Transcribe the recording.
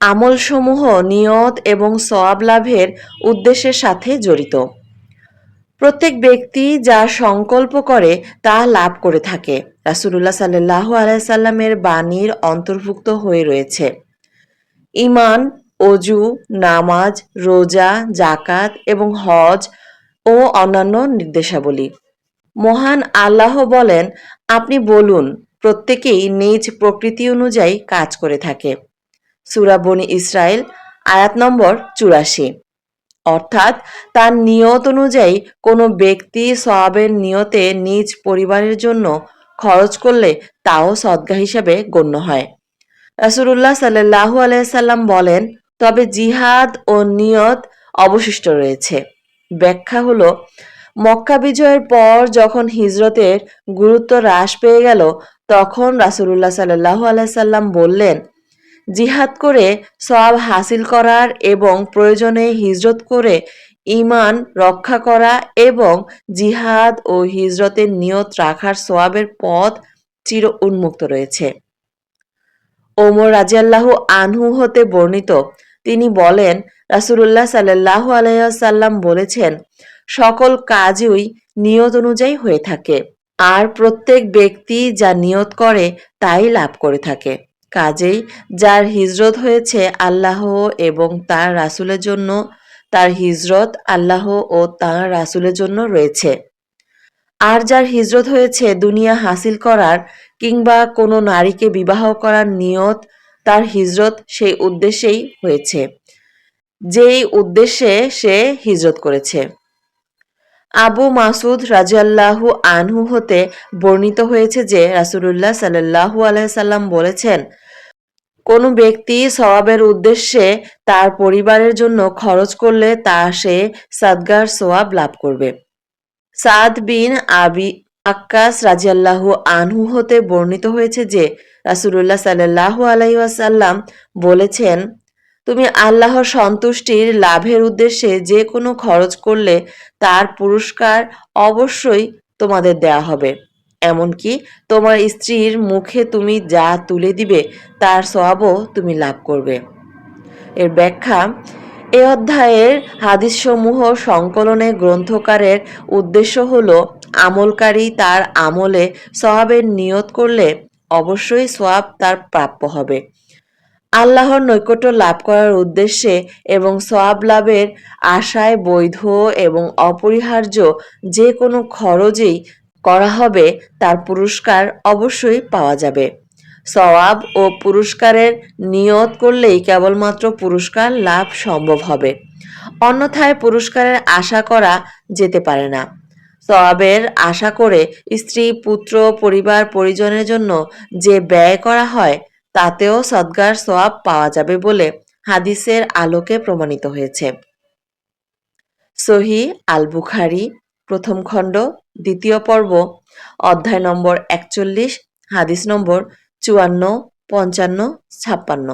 আমলসমূহ নিয়ত এবং সওয়াব লাভের উদ্দেশ্যের সাথে জড়িত। প্রত্যেক ব্যক্তি যা সংকল্প করে, তা লাভ করে থাকে। রাসুলুল্লাহ সাল্লাহ আলাইসাল্লামের বাণীর অন্তর্ভুক্ত হয়ে রয়েছে। ইমান অজু, নামাজ, রোজা জাকাত এবং হজ ও অন্যান্য নির্দেশাবলী। মহান আল্লাহ বলেন, আপনি বলুন, প্রত্যেকেই নিজ প্রকৃতি অনুযায়ী কাজ করে থাকে। সুরাবনি ইসরায়েল আয়াত নম্বর চুরাশি। অর্থাৎ তার নিয়ত অনুযায়ী কোনো ব্যক্তি সওয়াবের নিয়তে নিজ পরিবারের জন্য খরচ করলে তাও সদ্গা হিসাবে গণ্য হয়। রাসুল্লাহ সাল্লাহু আলাইসাল্লাম বলেন, তবে জিহাদ ও নিয়ত অবশিষ্ট রয়েছে। ব্যাখ্যা হলো, মক্কা বিজয়ের পর যখন হিজরতের গুরুত্ব হ্রাস পেয়ে গেল, তখন রাসুল্লাহ সাল্লাহ আলাইসাল্লাম বললেন জিহাদ করে সব হাসিল করার এবং প্রয়োজনে হিজরত করে ইমান রক্ষা করা এবং জিহাদ ও হিজরতের নিয়ত রাখার সোয়াবের পথ চির উন্মুক্ত রয়েছে। ওমর রাজিয়াল্লাহ আনহু হতে বর্ণিত, তিনি বলেন রাসুল্লাহ সাল্লাহ আলাইসাল্লাম বলেছেন, সকল কাজই নিয়ত অনুযায়ী হয়ে থাকে। আর প্রত্যেক ব্যক্তি যা নিয়ত করে তাই লাভ করে থাকে। কাজেই যার হিজরত হয়েছে আল্লাহ এবং তার রাসুলের জন্য, তার হিজরত আল্লাহ ও তার রাসুলের জন্য রয়েছে। আর যার হিজরত হয়েছে দুনিয়া হাসিল করার কিংবা কোনো নারীকে বিবাহ করার নিয়ত, তার হিজরত সেই উদ্দেশ্যেই হয়েছে। যেই উদ্দেশ্যে সে হিজরত করেছে। আবু মাসুদ রাজিয়াল্লাহু আনহু হতে বর্ণিত হয়েছে যে রাসুলুল্লাহ সাল্লাহু আলাইসাল্লাম বলেছেন, কোনো ব্যক্তি সওয়াবের উদ্দেশ্যে তার পরিবারের জন্য খরচ করলে তা সে সাদগার সোয়াব লাভ করবে। সাদ বিন আবি আক্কাস রাজিয়াল্লাহু আনহু হতে বর্ণিত হয়েছে যে রাসুলুল্লাহ সাল্লাহু আলাইসাল্লাম বলেছেন তুমি আল্লাহর সন্তুষ্টির লাভের উদ্দেশ্যে যে কোনো খরচ করলে তার পুরস্কার অবশ্যই তোমাদের দেয়া হবে। এমনকি তোমার স্ত্রীর মুখে তুমি যা তুলে দিবে, তার সবও তুমি লাভ করবে। এর ব্যাখ্যা, এ অধ্যায়ের হাদিসসমূহ সংকলনে গ্রন্থকারের উদ্দেশ্য হল, আমলকারী তার আমলে সহাবের নিয়ত করলে অবশ্যই সোয়াব তার প্রাপ্য হবে। আল্লাহর নৈকট্য লাভ করার উদ্দেশ্যে এবং সওয়াব লাভের আশায় বৈধ এবং অপরিহার্য যে কোনো খরচেই করা হবে, তার পুরস্কার অবশ্যই পাওয়া যাবে। সওয়াব ও পুরস্কারের নিয়ত করলেই কেবলমাত্র পুরস্কার লাভ সম্ভব হবে। অন্যথায় পুরস্কারের আশা করা যেতে পারে না। সওয়াবের আশা করে স্ত্রী, পুত্র, পরিবার, পরিজনের জন্য যে ব্যয় করা হয় তাতেও সদ্গার সোয়াব পাওয়া যাবে বলে হাদিসের আলোকে প্রমাণিত হয়েছে। সহি আল বুখারি প্রথম খণ্ড, দ্বিতীয় পর্ব, অধ্যায় নম্বর একচল্লিশ, হাদিস নম্বর চুয়ান্ন, পঞ্চান্ন, ছাপ্পান্ন।